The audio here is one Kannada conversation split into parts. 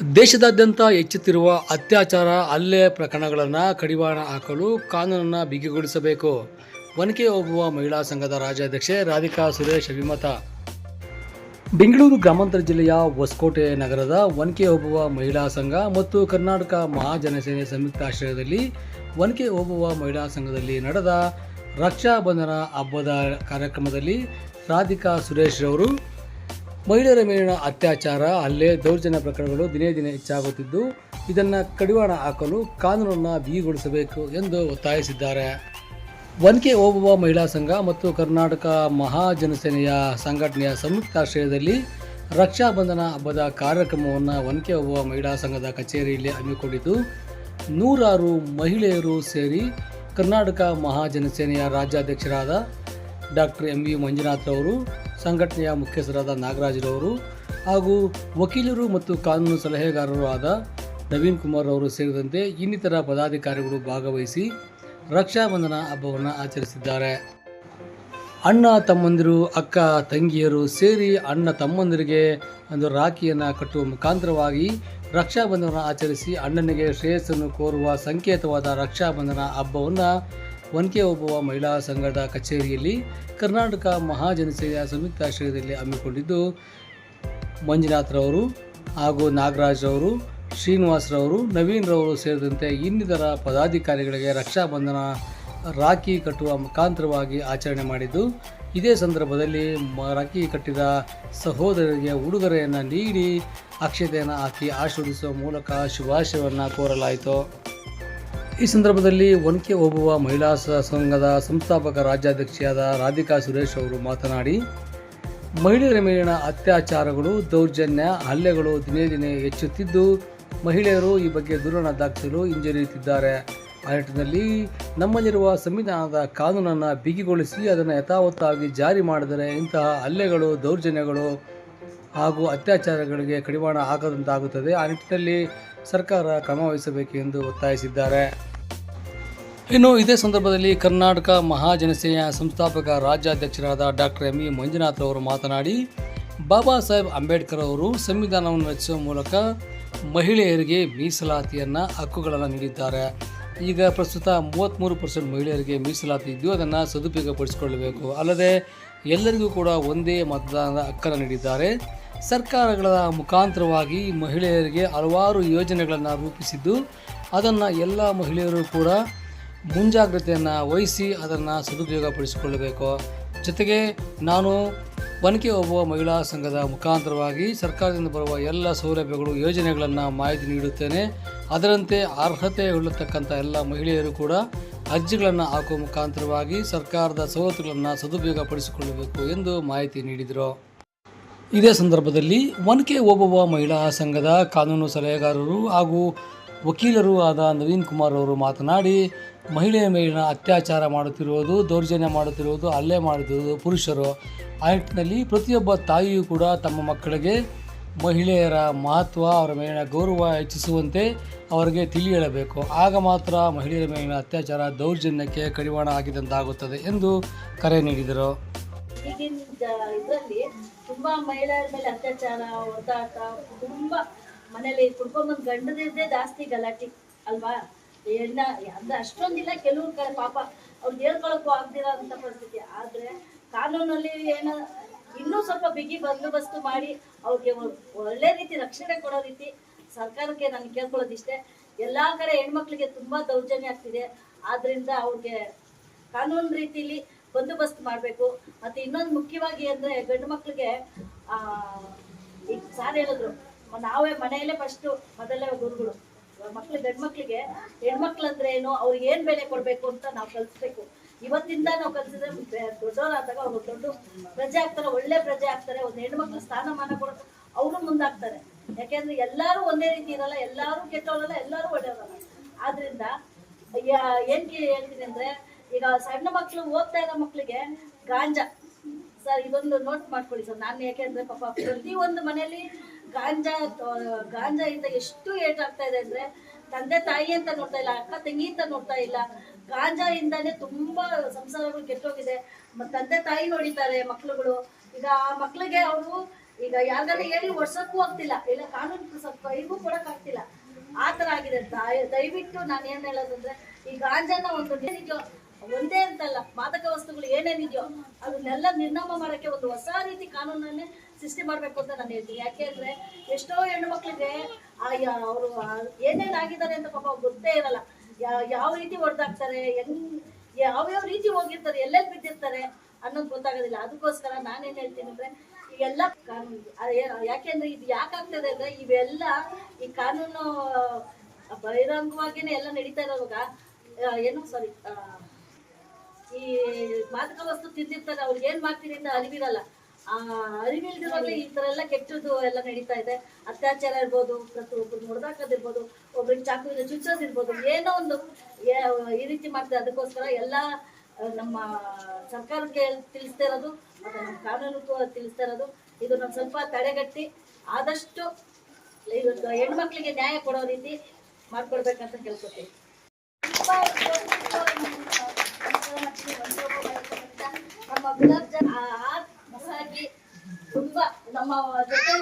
ದೇಶದಾದ್ಯಂತ ಹೆಚ್ಚುತ್ತಿರುವ ಅತ್ಯಾಚಾರ, ಹಲ್ಲೆ ಪ್ರಕರಣಗಳನ್ನು ಕಡಿವಾಣ ಹಾಕಲು ಕಾನೂನನ್ನು ಬಿಗಿಗೊಳಿಸಬೇಕು. ಒನಕೆ ಒಬ್ಬುವ ಮಹಿಳಾ ಸಂಘದ ರಾಜ್ಯಾಧ್ಯಕ್ಷೆ ರಾಧಿಕಾ ಸುರೇಶ್ ಅಭಿಮತ. ಬೆಂಗಳೂರು ಗ್ರಾಮಾಂತರ ಜಿಲ್ಲೆಯ ಹೊಸಕೋಟೆ ನಗರದ ಒನಕೆ ಹೋಗುವ ಮಹಿಳಾ ಸಂಘ ಮತ್ತು ಕರ್ನಾಟಕ ಮಹಾಜನಸೇನೆ ಸಂಯುಕ್ತ ಆಶ್ರಯದಲ್ಲಿ ಒನಕೆ ಹೋಗುವ ಮಹಿಳಾ ಸಂಘದಲ್ಲಿ ನಡೆದ ರಕ್ಷಾಬಂಧನ ಹಬ್ಬದ ಕಾರ್ಯಕ್ರಮದಲ್ಲಿ ರಾಧಿಕಾ ಸುರೇಶ್ ರವರು ಮಹಿಳೆಯರ ಮೇಲಿನ ಅತ್ಯಾಚಾರ, ಹಲ್ಲೆ, ದೌರ್ಜನ್ಯ ಪ್ರಕರಣಗಳು ದಿನೇ ದಿನೇ ಹೆಚ್ಚಾಗುತ್ತಿದ್ದು, ಇದನ್ನು ಕಡಿವಾಣ ಹಾಕಲು ಕಾನೂನನ್ನು ಬಿಗಿಗೊಳಿಸಬೇಕು ಎಂದು ಒತ್ತಾಯಿಸಿದ್ದಾರೆ. ಒನ್ಕೆ ಓಬವ್ವ ಮಹಿಳಾ ಸಂಘ ಮತ್ತು ಕರ್ನಾಟಕ ಮಹಾಜನಸೇನೆಯ ಸಂಘಟನೆಯ ಸಂಯುಕ್ತಾಶ್ರಯದಲ್ಲಿ ರಕ್ಷಾಬಂಧನ ಹಬ್ಬದ ಕಾರ್ಯಕ್ರಮವನ್ನು ಒನ್ಕೆ ಓಬವ್ವ ಮಹಿಳಾ ಸಂಘದ ಕಚೇರಿಯಲ್ಲಿ ಹಮ್ಮಿಕೊಂಡಿದ್ದು, ನೂರಾರು ಮಹಿಳೆಯರು ಸೇರಿ ಕರ್ನಾಟಕ ಮಹಾಜನಸೇನೆಯ ರಾಜ್ಯಾಧ್ಯಕ್ಷರಾದ ಡಾಕ್ಟರ್ ಎಂ ವಿ ಮಂಜುನಾಥ್ ರವರು, ಸಂಘಟನೆಯ ಮುಖ್ಯಸ್ಥರಾದ ನಾಗರಾಜ್ರವರು ಹಾಗೂ ವಕೀಲರು ಮತ್ತು ಕಾನೂನು ಸಲಹೆಗಾರರು ಆದ ನವೀನ್ ಕುಮಾರ್ ಅವರು ಸೇರಿದಂತೆ ಇನ್ನಿತರ ಪದಾಧಿಕಾರಿಗಳು ಭಾಗವಹಿಸಿ ರಕ್ಷಾಬಂಧನ ಹಬ್ಬವನ್ನು ಆಚರಿಸಿದ್ದಾರೆ. ಅಣ್ಣ ತಮ್ಮಂದಿರು, ಅಕ್ಕ ತಂಗಿಯರು ಸೇರಿ ಅಣ್ಣ ತಮ್ಮಂದಿರಿಗೆ ಒಂದು ರಾಖಿಯನ್ನು ಕಟ್ಟುವ ಮುಖಾಂತರವಾಗಿ ರಕ್ಷಾಬಂಧನ ಆಚರಿಸಿ ಅಣ್ಣನಿಗೆ ಶ್ರೇಯಸ್ಸನ್ನು ಕೋರುವ ಸಂಕೇತವಾದ ರಕ್ಷಾಬಂಧನ ಹಬ್ಬವನ್ನು ಒನಕೆ ಒಬ್ಬವ ಮಹಿಳಾ ಸಂಘದ ಕಚೇರಿಯಲ್ಲಿ ಕರ್ನಾಟಕ ಮಹಾಜನಸೇನೆಯ ಸಂಯುಕ್ತಾಶ್ರಯದಲ್ಲಿ ಹಮ್ಮಿಕೊಂಡಿದ್ದು ಮಂಜುನಾಥ್ರವರು ಹಾಗೂ ನಾಗರಾಜ್ರವರು, ಶ್ರೀನಿವಾಸ್ರವರು, ನವೀನ್ರವರು ಸೇರಿದಂತೆ ಇನ್ನಿತರ ಪದಾಧಿಕಾರಿಗಳಿಗೆ ರಕ್ಷಾಬಂಧನ ರಾಖಿ ಕಟ್ಟುವ ಮುಖಾಂತರವಾಗಿ ಆಚರಣೆ ಮಾಡಿದ್ದು, ಇದೇ ಸಂದರ್ಭದಲ್ಲಿ ರಾಖಿ ಕಟ್ಟಿದ ಸಹೋದರರಿಗೆ ಉಡುಗೊರೆಯನ್ನು ನೀಡಿ ಅಕ್ಷತೆಯನ್ನು ಹಾಕಿ ಆಶೀರ್ವದಿಸುವ ಮೂಲಕ ಶುಭಾಶಯವನ್ನು ಕೋರಲಾಯಿತು. ಈ ಸಂದರ್ಭದಲ್ಲಿ ಒನಕೆ ಓಬವ್ವ ಮಹಿಳಾ ಸಂಘದ ಸಂಸ್ಥಾಪಕ ರಾಜ್ಯಾಧ್ಯಕ್ಷೆಯಾದ ರಾಧಿಕಾ ಸುರೇಶ್ ಅವರು ಮಾತನಾಡಿ, ಮಹಿಳೆಯರ ಮೇಲಿನ ಅತ್ಯಾಚಾರಗಳು, ದೌರ್ಜನ್ಯ, ಹಲ್ಲೆಗಳು ದಿನೇ ದಿನೇ ಹೆಚ್ಚುತ್ತಿದ್ದು, ಮಹಿಳೆಯರು ಈ ಬಗ್ಗೆ ದೂರನ ದಾಖಲಿಸಲು ಹಿಂಜರಿಯುತ್ತಿದ್ದಾರೆ. ಆ ನಿಟ್ಟಿನಲ್ಲಿ ನಮ್ಮಲ್ಲಿರುವ ಸಂವಿಧಾನದ ಕಾನೂನನ್ನು ಬಿಗಿಗೊಳಿಸಿ ಅದನ್ನು ಯಥಾವತ್ತಾಗಿ ಜಾರಿ ಮಾಡಿದರೆ ಇಂತಹ ಹಲ್ಲೆಗಳು, ದೌರ್ಜನ್ಯಗಳು ಹಾಗೂ ಅತ್ಯಾಚಾರಗಳಿಗೆ ಕಡಿವಾಣ ಹಾಕದಂತಾಗುತ್ತದೆ. ಆ ನಿಟ್ಟಿನಲ್ಲಿ ಸರ್ಕಾರ ಕ್ರಮ ವಹಿಸಬೇಕು ಎಂದು ಒತ್ತಾಯಿಸಿದ್ದಾರೆ. ಇನ್ನು ಇದೇ ಸಂದರ್ಭದಲ್ಲಿ ಕರ್ನಾಟಕ ಮಹಾಜನಸೇನೆಯ ಸಂಸ್ಥಾಪಕ ರಾಜ್ಯಾಧ್ಯಕ್ಷರಾದ ಡಾಕ್ಟರ್ ಎಂ. ಇ. ಮಂಜುನಾಥ್ ಅವರು ಮಾತನಾಡಿ, ಬಾಬಾ ಸಾಹೇಬ್ ಅಂಬೇಡ್ಕರ್ ಅವರು ಸಂವಿಧಾನವನ್ನು ರಚಿಸುವ ಮೂಲಕ ಮಹಿಳೆಯರಿಗೆ ಮೀಸಲಾತಿಯನ್ನು, ಹಕ್ಕುಗಳನ್ನು ನೀಡಿದ್ದಾರೆ. ಈಗ ಪ್ರಸ್ತುತ ಮೂವತ್ತ್ಮೂರು ಪರ್ಸೆಂಟ್ ಮಹಿಳೆಯರಿಗೆ ಮೀಸಲಾತಿ ಇದ್ದು ಅದನ್ನು ಸದುಪಯೋಗಪಡಿಸಿಕೊಳ್ಳಬೇಕು. ಅಲ್ಲದೆ ಎಲ್ಲರಿಗೂ ಕೂಡ ಒಂದೇ ಮತದಾನದ ಹಕ್ಕನ್ನು ನೀಡಿದ್ದಾರೆ. ಸರ್ಕಾರಗಳ ಮುಖಾಂತರವಾಗಿ ಮಹಿಳೆಯರಿಗೆ ಹಲವಾರು ಯೋಜನೆಗಳನ್ನು ರೂಪಿಸಿದ್ದು, ಅದನ್ನು ಎಲ್ಲ ಮಹಿಳೆಯರು ಕೂಡ ಮುಂಜಾಗ್ರತೆಯನ್ನು ವಹಿಸಿ ಅದನ್ನು ಸದುಪಯೋಗಪಡಿಸಿಕೊಳ್ಳಬೇಕು. ಜೊತೆಗೆ ನಾನು ಒನಕೆ ಒಬ್ಬ ಮಹಿಳಾ ಸಂಘದ ಮುಖಾಂತರವಾಗಿ ಸರ್ಕಾರದಿಂದ ಬರುವ ಎಲ್ಲ ಸೌಲಭ್ಯಗಳು, ಯೋಜನೆಗಳನ್ನು ಮಾಹಿತಿ ನೀಡುತ್ತೇನೆ. ಅದರಂತೆ ಅರ್ಹತೆ ಉಳ್ಳತಕ್ಕಂಥ ಎಲ್ಲ ಮಹಿಳೆಯರು ಕೂಡ ಅರ್ಜಿಗಳನ್ನು ಹಾಕುವ ಮುಖಾಂತರವಾಗಿ ಸರ್ಕಾರದ ಸವಲತ್ತುಗಳನ್ನು ಸದುಪಯೋಗಪಡಿಸಿಕೊಳ್ಳಬೇಕು ಎಂದು ಮಾಹಿತಿ ನೀಡಿದರು. ಇದೇ ಸಂದರ್ಭದಲ್ಲಿ ಒನಕೆ ಓಬವ್ವ ಮಹಿಳಾ ಸಂಘದ ಕಾನೂನು ಸಲಹೆಗಾರರು ಹಾಗೂ ವಕೀಲರು ಆದ ನವೀನ್ ಕುಮಾರ್ ಅವರು ಮಾತನಾಡಿ ಮಹಿಳೆಯ ಮೇಲಿನ ಅತ್ಯಾಚಾರ ಮಾಡುತ್ತಿರುವುದು, ದೌರ್ಜನ್ಯ ಮಾಡುತ್ತಿರುವುದು, ಹಲ್ಲೆ ಮಾಡುತ್ತಿರುವುದು ಪುರುಷರು. ಆ ನಿಟ್ಟಿನಲ್ಲಿ ಪ್ರತಿಯೊಬ್ಬ ತಾಯಿಯೂ ಕೂಡ ತಮ್ಮ ಮಕ್ಕಳಿಗೆ ಮಹಿಳೆಯರ ಮಹತ್ವ, ಅವರ ಮೇಲಿನ ಗೌರವ ಹೆಚ್ಚಿಸುವಂತೆ ಅವರಿಗೆ ತಿಳಿ ಹೇಳಬೇಕು ಆಗ ಮಾತ್ರ ಮಹಿಳೆಯರ ಮೇಲಿನ ಅತ್ಯಾಚಾರ, ದೌರ್ಜನ್ಯಕ್ಕೆ ಕಡಿವಾಣ ಆಗಿದಂತಾಗುತ್ತದೆ ಎಂದು ಕರೆ ನೀಡಿದರು. ಇದರಲ್ಲಿ ತುಂಬಾ ಮಹಿಳೆಯರ ಮೇಲೆ ಅತ್ಯಾಚಾರ ತುಂಬಾ ಮನೇಲಿ ಗಂಡದಿದ್ದೇ ಜಾಸ್ತಿ ಗಲಾಟೆ, ಅಲ್ವಾ? ಹೆಣ್ಣ ಅಂದ್ರೆ ಅಷ್ಟೊಂದಿಲ್ಲ, ಕೆಲವು ಕಡೆ ಪಾಪ ಅವ್ರಿಗೆ ಹೇಳ್ಕೊಳಕ್ಕೂ ಆಗ್ದಿರೋ ಅಂತ ಪರಿಸ್ಥಿತಿ. ಆದ್ರೆ ಕಾನೂನಲ್ಲಿ ಏನೋ, ಇನ್ನೂ ಸ್ವಲ್ಪ ಬಿಗಿ ಬಂದೋಬಸ್ತು ಮಾಡಿ ಅವ್ರಿಗೆ ಒಳ್ಳೆ ರೀತಿ ರಕ್ಷಣೆ ಕೊಡೋ ರೀತಿ ಸರ್ಕಾರಕ್ಕೆ ನಾನು ಕೇಳ್ಕೊಳ್ಳೋದಿಷ್ಟೇ. ಎಲ್ಲಾ ಕಡೆ ಹೆಣ್ಮಕ್ಳಿಗೆ ತುಂಬಾ ದೌರ್ಜನ್ಯ ಆಗ್ತಿದೆ. ಆದ್ರಿಂದ ಅವ್ರಿಗೆ ಕಾನೂನು ರೀತಿಲಿ ಬಂದೋಬಸ್ತ್ ಮಾಡಬೇಕು. ಮತ್ತೆ ಇನ್ನೊಂದು ಮುಖ್ಯವಾಗಿ ಅಂದ್ರೆ ಗಂಡು ಮಕ್ಳಿಗೆ, ಆ ಈಗ ಸಾರ್ ಹೇಳಿದ್ರು, ನಾವೇ ಮನೆಯಲ್ಲೇ ಫಸ್ಟ್ ಮೊದಲೇ ಗುರುಗಳು. ಮಕ್ಳು ಗಂಡ್ಮಕ್ಳಿಗೆ ಹೆಣ್ಮಕ್ಳು ಅಂದ್ರೆ ಏನು? ಅವ್ರಿಗೆ ಏನ್ ಬೆಲೆ ಕೊಡ್ಬೇಕು ಅಂತ ನಾವು ಕಲಿಸ್ಬೇಕು. ಇವತ್ತಿಂದ ನಾವು ಕಲ್ಸಿದ್ರೆ ದೊಡ್ಡವರಾದಾಗ ಅವ್ರು ದೊಡ್ಡ ಪ್ರಜೆ ಆಗ್ತಾರೆ, ಒಳ್ಳೆ ಪ್ರಜೆ ಆಗ್ತಾರೆ, ಒಂದು ಹೆಣ್ಮಕ್ಳು ಸ್ಥಾನಮಾನ ಕೊಡೋದು ಅವರು ಮುಂದಾಗ್ತಾರೆ. ಯಾಕೆಂದ್ರೆ ಎಲ್ಲಾರು ಒಂದೇ ರೀತಿ ಇರಲ್ಲ, ಎಲ್ಲಾರು ಕೆಟ್ಟವರಲ್ಲ, ಎಲ್ಲಾರು ಒಳ್ಳೆಯವರಲ್ಲ. ಆದ್ರಿಂದ ಏನ್ ಹೇಳ್ತೀನಿ ಅಂದ್ರೆ, ಈಗ ಸಣ್ಣ ಮಕ್ಳು ಓದ್ತಾ ಇರೋ ಮಕ್ಳಿಗೆ ಗಾಂಜಾ. ಸರ್, ಇದೊಂದು ನೋಟ್ ಮಾಡ್ಕೊಳ್ಳಿ ಸರ್. ನಾನು ಯಾಕೆಂದ್ರೆ ಪಾಪ ಪ್ರತಿ ಒಂದು ಮನೆಯಲ್ಲಿ ಗಾಂಜಾ ಆ, ಗಾಂಜಾ ಇಂದ ಎಷ್ಟು ಏಟಾಗ್ತಾ ಇದೆ ಅಂದ್ರೆ ತಂದೆ ತಾಯಿ ಅಂತ ನೋಡ್ತಾ ಇಲ್ಲ ಅಕ್ಕ ತಂಗಿ ಅಂತ ನೋಡ್ತಾ ಇಲ್ಲ. ಗಾಂಜಾ ಇಂದಾನೆ ತುಂಬಾ ಸಂಸಾರಗಳು ಕೆಟ್ಟೋಗಿದೆ. ತಂದೆ ತಾಯಿ ನೋಡಿತಾರೆ ಮಕ್ಳುಗಳು. ಈಗ ಆ ಮಕ್ಳಿಗೆ ಅವರು ಈಗ ಯಾರ್ದಾನ ಹೇಳಿ ಒಡ್ಸಕ್ಕೂ ಆಗ್ತಿಲ್ಲ. ಇಲ್ಲ ಕಾನೂನು ಸ್ವಲ್ಪ ಕೈಗೂ ತರ ಆಗಿದೆ. ದಯವಿಟ್ಟು ನಾನು ಏನ್ ಹೇಳೋದಂದ್ರೆ ಈ ಗಾಂಜಾನ ಒಂದು ಏನಿದೆಯೋ ಒಂದೇ ಅಂತಲ್ಲ ಮಾದಕ ವಸ್ತುಗಳು ಏನೇನಿದೆಯೋ ಅದನ್ನೆಲ್ಲ ನಿರ್ನಾಮ ಮಾಡಕ್ಕೆ ಒಂದು ಹೊಸ ರೀತಿ ಕಾನೂನನ್ನೇ ಸೃಷ್ಟಿ ಮಾಡ್ಬೇಕು ಅಂತ ನಾನು ಹೇಳ್ತೀನಿ. ಯಾಕೆ ಯಾಕೆಂದ್ರೆ ಎಷ್ಟೋ ಹೆಣ್ಣು ಮಕ್ಕಳಿಗೆ ಅವರು ಏನೇನ್ ಆಗಿದ್ದಾರೆ ಅಂತ ಪಾಪ ಗೊತ್ತೇ ಇರಲ್ಲ. ಯಾವ ರೀತಿ ಹೊಡೆದಾಗ್ತಾರೆ ಹೆಂಗ್ ಯಾವ್ಯಾವ ರೀತಿ ಹೋಗಿರ್ತಾರೆ, ಎಲ್ಲೆಲ್ಲಿ ಬಿದ್ದಿರ್ತಾರೆ ಅನ್ನೋದು ಗೊತ್ತಾಗೋದಿಲ್ಲ. ಅದಕ್ಕೋಸ್ಕರ ನಾನೇನ್ ಹೇಳ್ತೀನಿ ಅಂದ್ರೆ ಇವೆಲ್ಲ ಕಾನೂನು ಯಾಕೆಂದ್ರೆ ಇದು ಯಾಕೆ ಆಗ್ತದೆ ಅಂದ್ರೆ ಇವೆಲ್ಲ ಈ ಕಾನೂನು ಬಹಿರಂಗವಾಗಿನೇ ಎಲ್ಲ ನಡೀತಾ ಇರೋವಾಗ ಏನು ಸಾರಿ ಈ ಮಾದಕ ವಸ್ತು ತಿಂದಿರ್ತಾರೆ, ಅವ್ರಿಗೆ ಏನ್ ಮಾಡ್ತೀನಿ ಅಂತ ಅರಿವಿರಲ್ಲ. ಆ ಅರಿವಿಲ್ದಿರುವಾಗಲೇ ಈ ತರ ಎಲ್ಲ ಕೆಟ್ಟದ್ದು ಎಲ್ಲ ನಡೀತಾ ಇದೆ. ಅತ್ಯಾಚಾರ ಇರ್ಬೋದು ಪ್ರತಿ ಒಬ್ರು ಹೊಡೆದಾಕೋದಿರ್ಬೋದು ಒಬ್ರಿಗೆ ಚಾಕುವಿನ ಚುಚ್ಚೋದಿರ್ಬೋದು, ಏನೋ ಒಂದು ಈ ರೀತಿ ಮಾಡ್ತಾರೆ ಅದಕ್ಕೋಸ್ಕರ ಎಲ್ಲ ನಮ್ಮ ಸರ್ಕಾರಕ್ಕೆ ತಿಳಿಸ್ತಾ ಇರೋದು, ಮತ್ತೆ ನಮ್ಮ ಕಾನೂನಿಗೂ ತಿಳಿಸ್ತಾ ಇರೋದು. ಇದನ್ನ ಸ್ವಲ್ಪ ತಡೆಗಟ್ಟಿ ಆದಷ್ಟು ಇವತ್ತು ಹೆಣ್ಮಕ್ಳಿಗೆ ನ್ಯಾಯ ಕೊಡೋ ರೀತಿ ಮಾಡ್ಕೊಡ್ಬೇಕಂತ ಕೇಳ್ಕೊತೀವಿ. ನಮ್ಮ ತುಂಬಾ ನಮ್ಮ ಜೊತೆ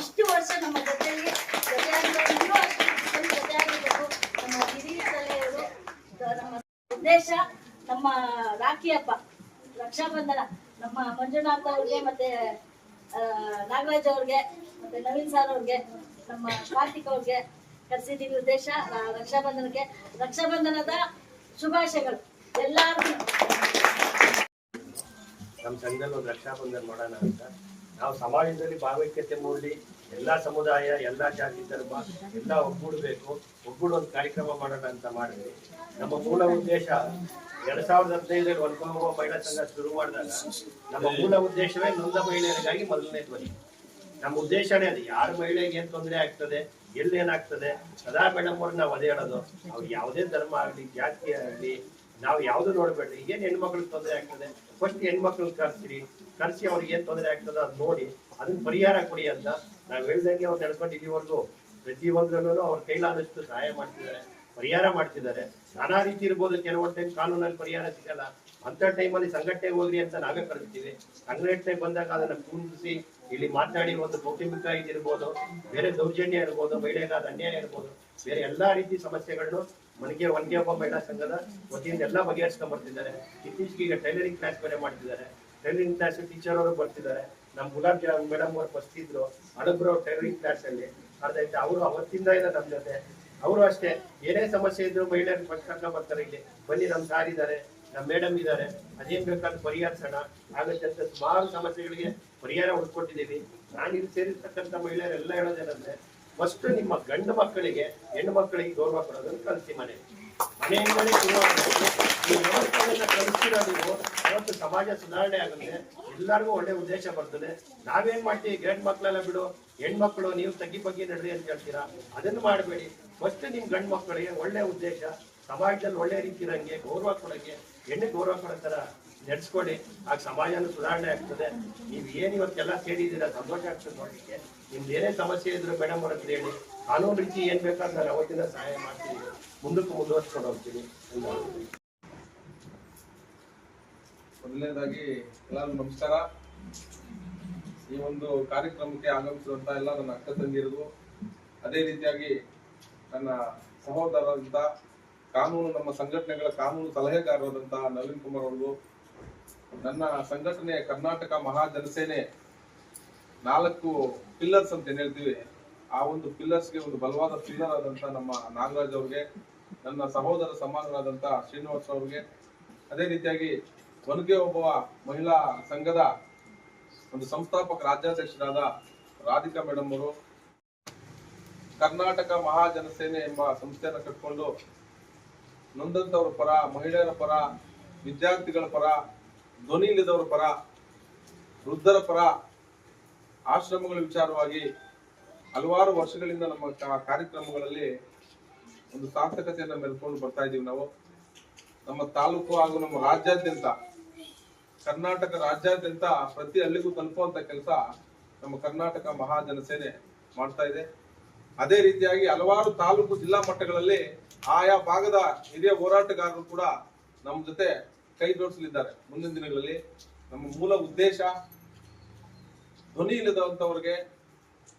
ಇಷ್ಟು ವರ್ಷ ನಮ್ಮ ಜೊತೆಗೆ ಜೊತೆಯಾಗಿರೋರು ಇನ್ನೂ ಅಷ್ಟು ಜೊತೆಯಾಗಿರ್ಬೇಕು ನಮ್ಮ ಹಿರಿಯ ತಲೆಯವರು ನಮ್ಮ ಉದ್ದೇಶ, ನಮ್ಮ ರಾಖಿ ಹಬ್ಬ ರಕ್ಷಾಬಂಧನ, ನಮ್ಮ ಮಂಜುನಾಥ್ ಅವ್ರಿಗೆ ಮತ್ತೆ ನಾಗರಾಜ್ ಅವ್ರಿಗೆ ಮತ್ತೆ ನವೀನ್ ಸಾರ್ ಅವ್ರಿಗೆ, ನಮ್ಮ ಕಾರ್ತಿಕ್ ಅವ್ರಿಗೆ ಕರೆಸಿದ್ದೀವಿ ಉದ್ದೇಶ ರಕ್ಷಾಬಂಧನಕ್ಕೆ. ರಕ್ಷಾಬಂಧನದ ಶುಭಾಶಯಗಳು ಎಲ್ಲರಿಗೂ. ನಮ್ಮ ಸಂಘದಲ್ಲಿ ಒಂದು ರಕ್ಷಾಬಂಧನ ಮಾಡೋಣ ಅಂತ. ನಾವು ಸಮಾಜದಲ್ಲಿ ಭಾವೈಕ್ಯತೆ ಮೂಡಲಿ ಎಲ್ಲಾ ಸಮುದಾಯ, ಎಲ್ಲಾ ಜಾತಿ ಧರ್ಮ, ಎಲ್ಲ ಒಗ್ಗೂಡಬೇಕು ಒಗ್ಗೂಡ ಒಂದು ಕಾರ್ಯಕ್ರಮ ಮಾಡೋಣ ಅಂತ ಮಾಡಿದ್ವಿ. ನಮ್ಮ ಮೂಲ ಉದ್ದೇಶ ಎರಡ್ ಸಾವಿರದ ಹದಿನೈದರಲ್ಲಿ ಒನ್ಕೊಂಬ ಮಹಿಳಾ ಸಂಘ ಶುರು ಮಾಡಿದಾಗ ನಮ್ಮ ಮೂಲ ಉದ್ದೇಶವೇ ನೊಂದ ಮಹಿಳೆಯರಿಗಾಗಿ ಮೊದಲನೇ ಧ್ವನಿ. ನಮ್ಮ ಉದ್ದೇಶನೇ ಅದು. ಯಾರ ಮಹಿಳೆಗೆ ಏನ್ ತೊಂದರೆ ಆಗ್ತದೆ, ಎಲ್ಲಿ ಏನಾಗ್ತದೆ ಸದಾ ಮೇಡಮ್ ಅವ್ರನ್ನ ನಾವು ಅದೇ ಹೇಳೋದು ಅವ್ರು ಯಾವುದೇ ಧರ್ಮ ಆಗಲಿ, ಜಾತಿ ಆಗ್ಲಿ ನಾವು ಯಾವ್ದು ನೋಡ್ಬೇಡ್ರಿ? ಏನ್ ಹೆಣ್ಮಕ್ಳಿಗೆ ತೊಂದರೆ ಆಗ್ತದೆ? ಫಸ್ಟ್ ಹೆಣ್ಮಕ್ಳು ಕರ್ಸಿರಿ. ಕರ್ಸಿ ಅವ್ರಿಗೆ ಏನ್ ತೊಂದರೆ ಆಗ್ತದ ಅದ್ ನೋಡಿ ಅದನ್ನ ಪರಿಹಾರ ಕೊಡಿ ಅಂತ ನಾವ್ ಹೇಳ್ದಂಗೆ ಅವ್ರು ನಡ್ಕೊಂಡು ಇಲ್ಲಿವರೆಗೂ ಪ್ರತಿಯೊಂದ್ರಲ್ಲೂ ಅವ್ರ ಕೈಲಾದಷ್ಟು ಸಹಾಯ ಮಾಡ್ತಿದ್ದಾರೆ, ಪರಿಹಾರ ಮಾಡ್ತಿದ್ದಾರೆ. ನಾನಾ ರೀತಿ ಇರ್ಬೋದು, ಕೆಲವೊಂದ್ ಟೈಮ್ ಕಾನೂನಲ್ಲಿ ಪರಿಹಾರ ಸಿಗಲ್ಲ. ಅಂತ ಟೈಮಲ್ಲಿ ಸಂಘಟನೆ ಹೋಗ್ರಿ ಅಂತ ನಾವೇ ಕರೆಸ್ತೀವಿ ಸಂಘಟನೆ ಬಂದಾಗ ಅದನ್ನ ಕುಂದಿಸಿ ಇಲ್ಲಿ ಮಾತನಾಡಿ ಒಂದು ಕೌಟುಂಬಿಕ ಇದಿರ್ಬೋದು, ಬೇರೆ ದೌರ್ಜನ್ಯ ಇರ್ಬೋದು, ಮಹಿಳೆಗಾದ ಅನ್ಯಾಯ ಇರ್ಬೋದು. ಬೇರೆ ಎಲ್ಲಾ ರೀತಿ ಸಮಸ್ಯೆಗಳನ್ನು ಮನೆಗೆ ಒನ್ಗೆ ಒಬ್ಬ ಮಹಿಳಾ ಸಂಘದ ವತಿಯಿಂದ ಎಲ್ಲ ಬಗೆಹರಿಸ್ಕೊಂಡ್ ಬರ್ತಿದ್ದಾರೆ. ಇತ್ತೀಚೆಗೆ ಈಗ ಟೈಲರಿಂಗ್ ಕ್ಲಾಸ್ ಬೇರೆ ಮಾಡ್ತಿದ್ದಾರೆ. ಟೈಲರಿಂಗ್ ಕ್ಲಾಸ್ ಟೀಚರ್ ಅವರು ಬರ್ತಿದ್ದಾರೆ. ನಮ್ಮ ಗುಲಾಬ್ ಜಾಮ್ ಮೇಡಮ್ ಅವ್ರು ಬರ್ತಿದ್ರು. ಹಡಬ್ರು ಟೈಲರಿಂಗ್ ಕ್ಲಾಸ್ ಅಲ್ಲಿ. ಅರ್ಧೈತೆ ಅವರು ಅವತ್ತಿಂದ ಇದೆ ನಮ್ಮ ಜೊತೆ. ಅವರು ಅಷ್ಟೇ. ಏನೇ ಸಮಸ್ಯೆ ಇದ್ರು ಮಹಿಳೆಯರು ಕರ್ಕೊಂಡ್ ಬರ್ತಾರೆ ಇಲ್ಲಿ. ಬನ್ನಿ, ನಮ್ ಸಾರ್ ಇದ್ದಾರೆ ನಮ್ಮ ಮೇಡಮ್ ಇದ್ದಾರೆ ಅದೇನ್ ಬೇಕಾದ್ರೂ ಪರಿಹರಿಸೋಣ. ಆಗತ್ತೆ ಅಂತ ಸುಮಾರು ಸಮಸ್ಯೆಗಳಿಗೆ ಪರಿಹಾರ ಹುಡ್ಕೊಟ್ಟಿದ್ದೀವಿ. ನಾನು ಇಲ್ಲಿ ಸೇರಿರ್ತಕ್ಕಂಥ ಮಹಿಳೆಯರೆಲ್ಲ ಹೇಳೋದೇನಂದ್ರೆ ಫಸ್ಟ್ ನಿಮ್ಮ ಗಂಡು ಮಕ್ಕಳಿಗೆ, ಹೆಣ್ಣು ಮಕ್ಕಳಿಗೆ ಗೌರವ ಕೊಡೋದನ್ನು ಕಲಿಸಿ ಮನೆ. ಮನೆಯಿಂದಲೇ ಕಲಿಸ್ತೀರ ನೀವು? ಇವತ್ತು ಸಮಾಜ ಸುಧಾರಣೆ ಆಗುತ್ತೆ. ಎಲ್ಲರಿಗೂ ಒಳ್ಳೆ ಉದ್ದೇಶ ಬರ್ತದೆ. ನಾವೇನ್ ಮಾಡ್ತೀವಿ? ಗಂಡ್ ಮಕ್ಕಳೆಲ್ಲ ಬಿಡು. ಹೆಣ್ಮಕ್ಳು, ನೀವು ತಗ್ಗಿ ಬಗ್ಗೆ ನಡ್ರಿ ಅಂತ ಹೇಳ್ತೀರಾ? ಅದನ್ನು ಮಾಡಬೇಡಿ. ಫಸ್ಟ್ ನಿಮ್ ಗಂಡ್ ಮಕ್ಕಳಿಗೆ ಒಳ್ಳೆ ಉದ್ದೇಶ, ಸಮಾಜದಲ್ಲಿ ಒಳ್ಳೆ ರೀತಿ ಇರಂಗೆ ಗೌರವ ಕೊಡಂಗೆ ಹೆಣ್ಣು ಗೌರವ ಕೊಡೋ ತರ ನಡೆಸ್ಕೊಡಿ ಆಗ ಸಮಾಜನೂ ಸುಧಾರಣೆ ಆಗ್ತದೆ. ನೀವು ಏನ್ ಇವತ್ತೆಲ್ಲ ಸೇರಿದ್ದೀರಾ ಸಂತೋಷ ಆಗ್ತದೆ ನೋಡ್ಲಿಕ್ಕೆ. ನಿಮ್ದು ಏನೇ ಸಮಸ್ಯೆ ಇದ್ರು ಮೇಡಮ್ ಅವ್ರ ಹೇಳಿ. ಕಾನೂನು ರೀತಿ ಏನ್ ಬೇಕಾದ್ರೆ ನಾನು ಅವತ್ತಿನ ಸಹಾಯ ಮಾಡ್ತೀನಿ. ಮುಂದಕ್ಕೆ ಮುಂದುವರ್ಸ್ಕೊಂಡು ಹೋಗ್ತೀನಿ. ಮೊದಲನೇದಾಗಿ ಎಲ್ಲರಿಗೂ ನಮಸ್ಕಾರ. ಈ ಒಂದು ಕಾರ್ಯಕ್ರಮಕ್ಕೆ ಆಗಮಿಸಿದಂತ ಎಲ್ಲ ನನ್ನ ಅಕ್ಕ ತಂಗಿರಿಗೂ ಅದೇ ರೀತಿಯಾಗಿ ನನ್ನ ಸಹೋದರರಂತ, ಕಾನೂನು ನಮ್ಮ ಸಂಘಟನೆಗಳ ಕಾನೂನು ಸಲಹೆಗಾರರಾದಂತಹ ನವೀನ್ ಕುಮಾರ್ ಅವರು ನನ್ನ ಸಂಘಟನೆ ಕರ್ನಾಟಕ ಮಹಾಜನಸೇನೆ ನಾಲ್ಕು ಪಿಲ್ಲರ್ಸ್ ಅಂತ ಏನ್ ಹೇಳ್ತೀವಿ, ಆ ಒಂದು ಪಿಲ್ಲರ್ಸ್ಗೆ ಒಂದು ಬಲವಾದ ಪಿಲ್ಲರ್ ಆದಂತ ನಮ್ಮ ನಾಗರಾಜ್ ಅವ್ರಿಗೆ, ನನ್ನ ಸಹೋದರ ಸಮಾನರಾದಂತ ಶ್ರೀನಿವಾಸ್ ಅವ್ರಿಗೆ, ಅದೇ ರೀತಿಯಾಗಿ ಒನಗೆ ಒಬ್ಬವ ಮಹಿಳಾ ಸಂಘದ ಒಂದು ಸಂಸ್ಥಾಪಕ ರಾಜ್ಯಾಧ್ಯಕ್ಷರಾದ ರಾಧಿಕಾ ಮೇಡಮ್ ಅವರು, ಕರ್ನಾಟಕ ಮಹಾಜನ ಸೇನೆ ಎಂಬ ಸಂಸ್ಥೆಯನ್ನು ಕಟ್ಕೊಂಡು ನೊಂದಂತವ್ರ ಪರ, ಮಹಿಳೆಯರ ಪರ, ವಿದ್ಯಾರ್ಥಿಗಳ ಪರ ಧ್ವನಿ ಪರ, ವೃದ್ಧರ ಪರ ಆಶ್ರಮಗಳ ವಿಚಾರವಾಗಿ ಹಲವಾರು ವರ್ಷಗಳಿಂದ ನಮ್ಮ ಕಾರ್ಯಕ್ರಮಗಳಲ್ಲಿ ಒಂದು ಸಾರ್ಥಕತೆಯನ್ನು ಮೆಲ್ಕೊಂಡು ಬರ್ತಾ ಇದ್ದೀವಿ ನಾವು. ನಮ್ಮ ತಾಲೂಕು ಹಾಗೂ ನಮ್ಮ ರಾಜ್ಯಾದ್ಯಂತ, ಕರ್ನಾಟಕ ರಾಜ್ಯಾದ್ಯಂತ ಪ್ರತಿ ಹಳ್ಳಿಗೂ ತಲುಪುವಂತ ಕೆಲಸ ನಮ್ಮ ಕರ್ನಾಟಕ ಮಹಾಜನಸೇನೆ ಮಾಡ್ತಾ ಇದೆ. ಅದೇ ರೀತಿಯಾಗಿ ಹಲವಾರು ತಾಲೂಕು ಜಿಲ್ಲಾ ಮಟ್ಟಗಳಲ್ಲಿ ಆಯಾ ಭಾಗದ ಹಿರಿಯ ಹೋರಾಟಗಾರರು ಕೂಡ ನಮ್ಮ ಜೊತೆ ಕೈ ಜೋಡಿಸಲಿದ್ದಾರೆ ಮುಂದಿನ ದಿನಗಳಲ್ಲಿ. ನಮ್ಮ ಮೂಲ ಉದ್ದೇಶ ಧ್ವನಿ ಇಲ್ಲದಂತವರಿಗೆ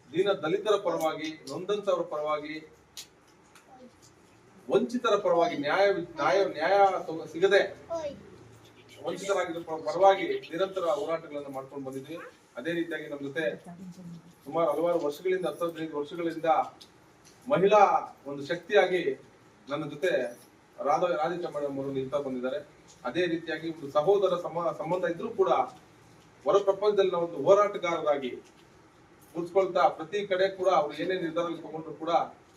ದೀನ ದಲಿತರ ಪರವಾಗಿ ನೊಂದಂಥವ್ರ ಪರವಾಗಿ, ವಂಚಿತರ ಪರವಾಗಿ ನ್ಯಾಯ ನ್ಯಾಯ ನ್ಯಾಯ ಸಿಗದೆ ವಂಚಿತರಾಗಿರೋ ಪರವಾಗಿ ನಿರಂತರ ಹೋರಾಟಗಳನ್ನು ಮಾಡ್ಕೊಂಡು ಬಂದಿದ್ವಿ. ಅದೇ ರೀತಿಯಾಗಿ ನಮ್ಮ ಜೊತೆ ಸುಮಾರು ಹಲವಾರು ವರ್ಷಗಳಿಂದ ಹತ್ತು ಹದಿನೈದು ವರ್ಷಗಳಿಂದ ಮಹಿಳಾ ಒಂದು ಶಕ್ತಿಯಾಗಿ ನನ್ನ ಜೊತೆ ರಾಧ, ರಾಧಿ ಮೇಡಮ್ ಅವರು ನಿಲ್ತಾ ಬಂದಿದ್ದಾರೆ. ಅದೇ ರೀತಿಯಾಗಿ ಒಂದು ಸಹೋದರ ಸಂಬಂಧ ಇದ್ರೂ ಕೂಡ ಹೊರ ಪ್ರಪಂಚದಲ್ಲಿ ಒಂದು ಹೋರಾಟಗಾರರಾಗಿ ಉಳಿಸ್ಕೊಳ್ತಾ ಪ್ರತಿ ಕಡೆ ಕೂಡ ಅವ್ರು ಏನೇ ನಿರ್ಧಾರ ತಗೊಂಡ್ರು ಕೂಡ